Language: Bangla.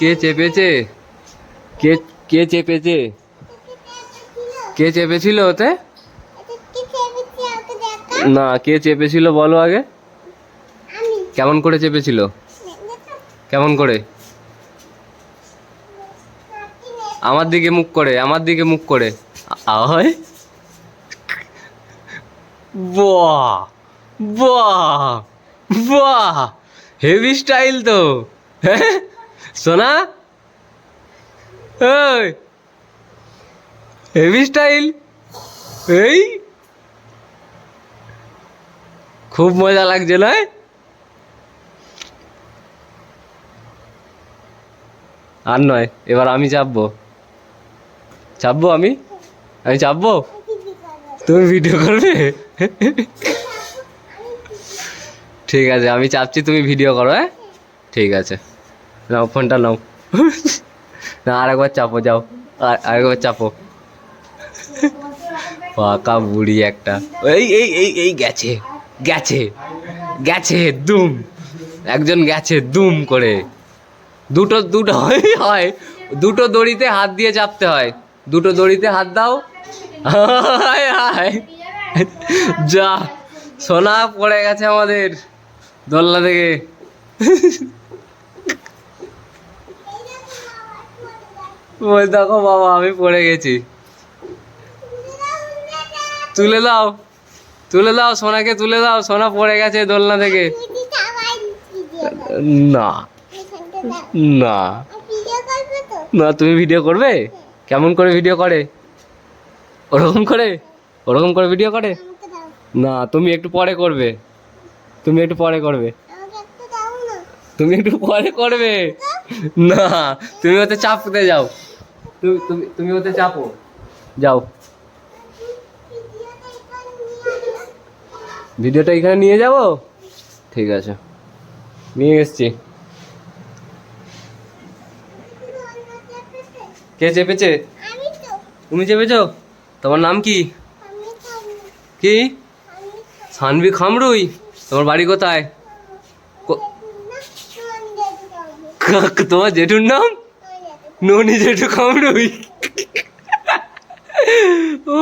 কে চেপেছে? কে কে চেপেছে? কে চেপেছিল ওতে? না, কে চেপেছিল বলো আগে। কেমন করে চেপেছিল? কেমন করে? আমার দিকে মুখ করে, আমার দিকে মুখ করে। হেভি স্টাইল তো। হ্যাঁ? সোনা? Heavy style. এই। খুব মজা লাগছে, নয়? আর নয়, এবার আমি চাপবো। চাপবো আমি? আমি চাপবো? তুমি ভিডিও করবে? ঠিক আছে, আমি চাপছি, তুমি ভিডিও করো হ্যাঁ? ঠিক আছে। নাও, ফোনটা নাও। না, আরেকবার চাপো, যাও। আর- আরেকবার চাপো। পাকা বুড়ি একটা। এই এই এই এই গেছে গেছে গেছে, দুম। একজন গেছে, দুম করে। দুটো দুটো, হয় দুটো দড়িতে হাত দিয়ে চাপতে হয়। দুটো দড়িতে হাত দাও। যা, সোনা পড়ে গেছে আমাদের। দোলনা থেকে। ওই দেখো বাবা, আমি পড়ে গেছি। তুলে দাও তুলে দাও, সোনাকে তুলে দাও, সোনা পড়ে গেছে দোলনা থেকে। না না। না, তুমি ভিডিও করবে? কেমন করে ভিডিও করে? ওরকম করে? ওরকম করে ভিডিও করে? না, তুমি একটু পরে করবে। তুমি একটু পরে করবে। তুমি একটু পরে করবে। না, তুমি ওতে চাপতে যাও। তুমি তুমি তুমি ওতে চাপো যাও। ভিডিওটা এখানে নিয়ে যাব? ঠিক আছে। নিয়ে এসছি। কে চেপেছে? তুমি চেপেছো? তোমার নাম কি? কি? সানভি খামরুই? তোমার বাড়ি কোথায়? কো- তোমার জেঠুর নাম? ননি জেঠু খামরুই ও